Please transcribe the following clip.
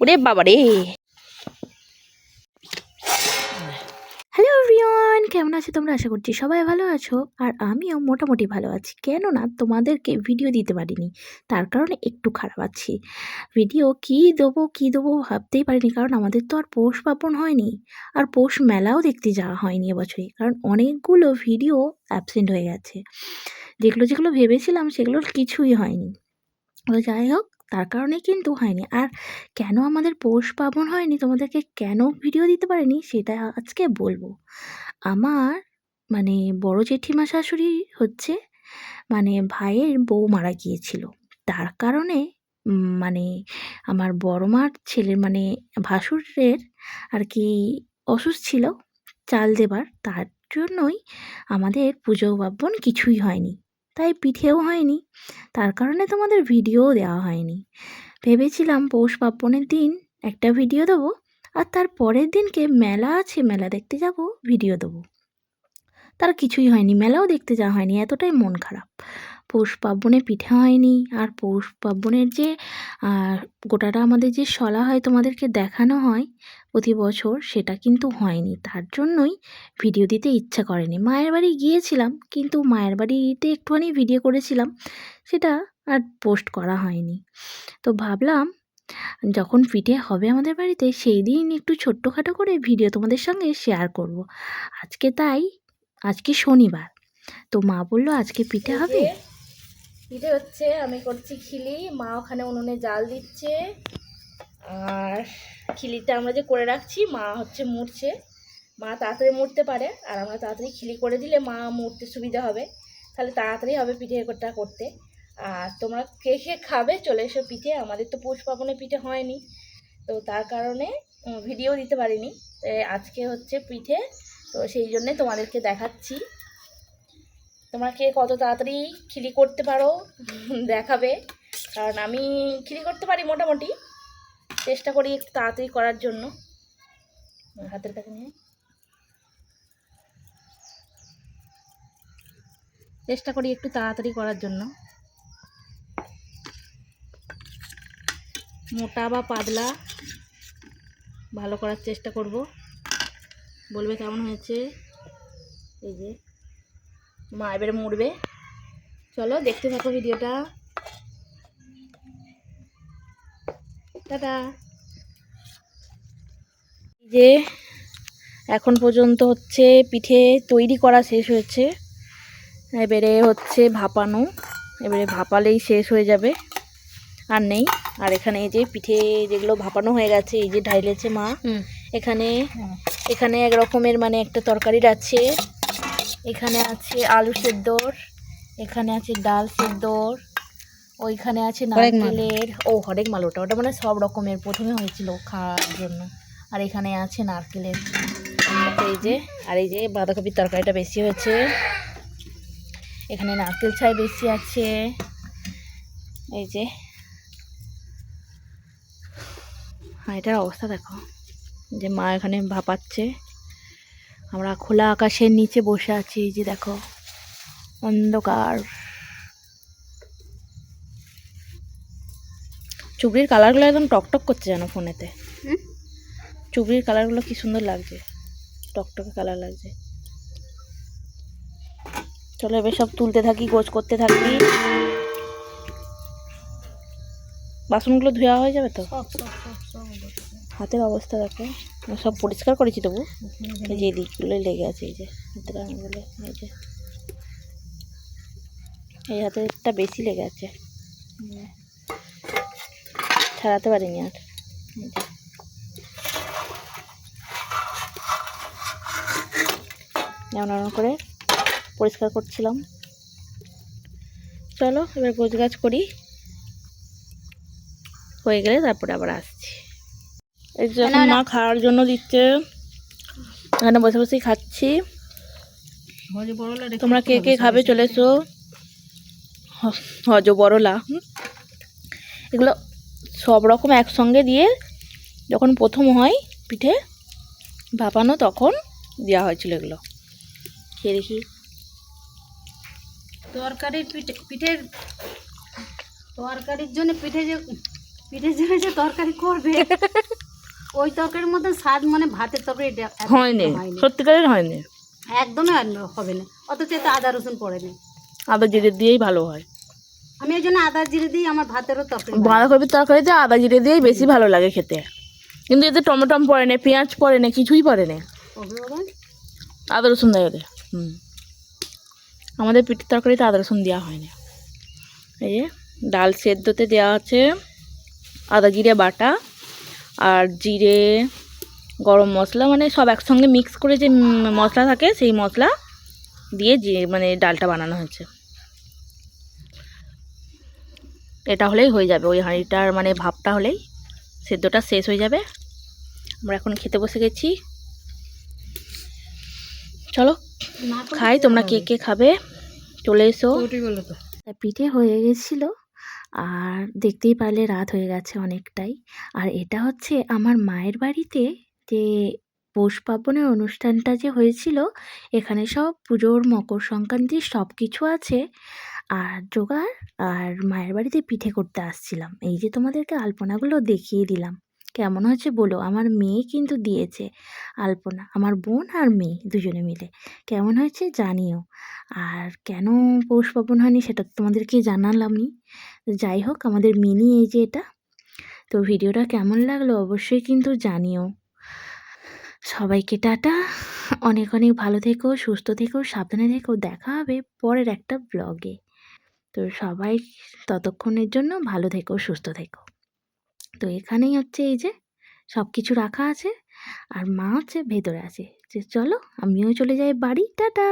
ওরে বাবা রে হ্যালো এভরিওয়ান, কেমন আছো তোমরা? আশা করছি সবাই ভালো আছো। আর আমিও মোটামুটি ভালো আছি। কেননা তোমাদেরকে ভিডিও দিতে পারিনি, তার কারণে একটু খারাপ আছি। ভিডিও কি দেবো কি দেবো ভাবতেই পারিনি, কারণ আমাদের তো আর পৌষ পার্বণ হয়নি। আর পৌষ মেলাও দেখতে যাওয়া হয়নি এবছরে কারণ অনেকগুলো ভিডিও অ্যাবসেন্ট হয়ে গেছে। যেগুলো যেগুলো ভেবেছিলাম সেগুলোর কিছুই হয়নি। যাই হোক তার কারণে কিন্তু হয়নি। আর কেন আমাদের পৌষ পার্বণ হয়নি? তোমাদেরকে কেন ভিডিও দিতে পারিনি? সেটা আজকে বলব। আমার মানে বড় জেঠিমা শাশুড়ি হচ্ছে মানে ভাইয়ের বউ মারা গিয়েছিল। তার কারণে মানে আমার বড় মার ছেলের মানে ভাসুরের আর কি অসুস্থ ছিল, চাল দেবার। তার জন্যই আমাদের পুজো পার্বণ কিছুই হয়নি। তাই পিঠেও হয়নি। তার কারণে তোমাদের ভিডিও দেওয়া হয়নি। ভেবেছিলাম পৌষ পার্বণের দিন একটা ভিডিও দেবো, আর তার পরের দিনকে মেলা আছে, মেলা দেখতে যাব, ভিডিও দেবো। তার কিছুই হয়নি, মেলাও দেখতে যাওয়া হয়নি, এতটাই মন খারাপ। পৌষ পার্বণে পিঠে হয়নি, আর পৌষ পার্বণের যে, আর গোটাটা আমাদের যে সলা হয় তোমাদেরকে দেখানো হয় প্রতি বছর সেটা কিন্তু হয়নি। তার জন্যই ভিডিও দিতে ইচ্ছা করেনি। মায়ের বাড়ি গিয়েছিলাম, কিন্তু মায়ের বাড়িতে একটুখানি ভিডিও করেছিলাম, সেটা আর পোস্ট করা হয়নি। তো ভাবলাম, যখন পিঠে হবে আমাদের বাড়িতে, সেই দিন একটু ছোট্টখাটো করে ভিডিও তোমাদের সঙ্গে শেয়ার করব। আজকে তাই, আজকে শনিবার। তো মা বলল, আজকে পিঠে হবে? পিঠে হচ্ছে, আমি করছি খিলি। মা ওখানে উনুনে জাল দিচ্ছে। আর খিলিটা আমরা যে করে রাখছি, মা হচ্ছে মুড়ছে মা তাড়াতাড়ি মুড়তে পারে, আর আমরা তাড়াতাড়ি খিলি করে দিলে মা মুড়তে সুবিধা হবে। তাহলে তাড়াতাড়ি হবে পিঠেটা করতে। আর তোমরা কে কে খাবে, চলে এসো পিঠে। আমাদের তো পৌষ পার্বণে পিঠে হয়নি। তো তার কারণে ভিডিও দিতে পারিনি। আজকে হচ্ছে পিঠে। তো সেই জন্যে তোমাদেরকে দেখাচ্ছি। তোমরা কে কত তাড়াতাড়ি খিলি করতে পারো, দেখাবে। কারণ আমি খিলি করতে পারি মোটামুটি। চেষ্টা করি একটু তাড়াতাড়ি করার জন্য। হাতের কাছে নিয়ে। চেষ্টা করি একটু তাড়াতাড়ি করার জন্য। মোটা বা পাতলা, ভালো করার চেষ্টা করব। বলবে কেমন হয়েছে? এই যে, মা এবারে মুড়বে। চলো দেখতে থাকো ভিডিওটা। টাটা। এই যে এখন পর্যন্ত হচ্ছে পিঠে তৈরি করা শেষ হয়েছে। এবারে হচ্ছে ভাপানো। এবারে ভাপালেই শেষ হয়ে যাবে। আর নেই। আর এখানে এই যে পিঠে যেগুলো ভাপানো হয়ে গেছে এই যে ঢাইলেছে মা। এখানে এখানে এক রকমের মানে একটা তরকারির আছে। এখানে আছে আলু সেদ্ধর। এখানে আছে ডাল সেদ্ধর। ওইখানে আছে। নারকেলের ও হরেক মাল ওটা। ওটা মানে সব রকমের। প্রথমে হয়েছিল খাওয়ার জন্য। আর এখানে আছে নারকেলের। এই যে আর এই যে বাঁধাকপির তরকারিটা বেশি হয়েছে। এখানে নারকেল ছাই বেশি আছে। এই যে। হ্যাঁ এটার অবস্থা দেখো। যে মা এখানে ভাপাচ্ছে। আমরা খোলা আকাশের নিচে বসে আছি। এই যে দেখো অন্ধকার। চুবড়ির কালারগুলো একদম টকটক করছে যেন ফোনেতে। চুবড়ির কালারগুলো কি সুন্দর লাগছে। টকটকে কালার লাগছে। চলো এবার সব তুলতে থাকি গোছ করতে থাকি। বাসনগুলো ধোয়া হয়ে যাবে তো? হাতের অবস্থা দেখো। সব পরিষ্কার করেছি তবু। এই যে দিকগুলো লেগে আছে এই যে হাতের আঙুলে এই যে। এই হাতেরটা বেশি লেগে আছে। ছাড়াতে পারিনি আর। যেমন এমন করে পরিষ্কার করছিলাম। চলো এবার গোছ গাছ করি। হয়ে গেলে তারপরে আবার আসছি। এই যে এখন মা খাওয়ার জন্য দিচ্ছে। এখানে বসে বসেই খাচ্ছি। তোমরা কে কে খাবে চলে এসো হ- হজ বড়লা এগুলো সব রকম একসঙ্গে দিয়ে যখন প্রথম হয় পিঠে ভাপানো তখন দেওয়া হয়েছিল এগুলো। খেয়ে দেখি। তরকারির পিঠে পিঠের তরকারির জন্য পিঠে যে পিঠে ঝিলে যে তরকারি করবে ওই তরকারির মধ্যে স্বাদ মানে ভাতের তরকারি এটা হয়নি হয়নি। সত্যিকারের হয়নি। একদমই হবে না অথচ এতে আদা রসুন পড়েনি। আদা জিরে দিয়েই ভালো হয়। আমি এই জন্য আদা জিরে দিই আমার ভাতেরও তরকারি বাঁধাকপির তরকারিতে আদা জিরে দিয়েই বেশি ভালো লাগে খেতে। কিন্তু এতে টমেটম পড়ে না পেঁয়াজ পড়ে না কিছুই পড়ে না। আদা রসুন দেয় ওদের হুম। আমাদের পিঠের তরকারিতে আদা রসুন দেওয়া হয় না। এই যে ডাল সেদ্ধতে দেওয়া আছে আদা জিরে বাটা আর জিরে গরম মশলা মানে সব একসঙ্গে মিক্স করে যে মশলা থাকে সেই মশলা দিয়ে মানে ডালটা বানানো হয়েছে। এটা হলেই হয়ে যাবে। ওই হাঁড়িটার মানে ভাবটা হলেই সেদ্ধটা শেষ হয়ে যাবে। আমরা এখন খেতে বসে গেছি। চলো খাই তোমরা কে কে খাবে? চলে এসো। পিঠে হয়ে গেছিল আর দেখতেই পারলে রাত হয়ে গেছে অনেকটাই। আর এটা হচ্ছে আমার মায়ের বাড়িতে যে পৌষ পার্বণের অনুষ্ঠানটা যে হয়েছিল এখানে সব পুজোর মকর সংক্রান্তির সব কিছু আছে। আর জোগাড় আর মায়ের বাড়িতে পিঠে করতে আসছিলাম। এই যে তোমাদেরকে আলপনাগুলো দেখিয়ে দিলাম। কেমন হচ্ছে বলো? আমার মেয়ে কিন্তু দিয়েছে আলপনা। আমার বোন আর মেয়ে দুজনে মিলে। কেমন হয়েছে জানিও। আর কেন পৌষ পার্বণ হয়নি সেটা তো তোমাদেরকে জানালামই। যাই হোক, আমাদের মিনি এই যে এটা। তো ভিডিওটা কেমন লাগল অবশ্যই কিন্তু জানিও। সবাইকে টাটা। অনেক অনেক ভালো থেকো, সুস্থ থেকো, সাবধানে থেকো। দেখা হবে পরের একটা ব্লগে। তো সবাই ততক্ষণের জন্য ভালো থেকো, সুস্থ থেকো। তো এখানেই হচ্ছে এই যে সব কিছু রাখা আছে আর মা হচ্ছে ভেতরে আছে। যে চলো আমিও চলে যাই বাড়ি, টাটা!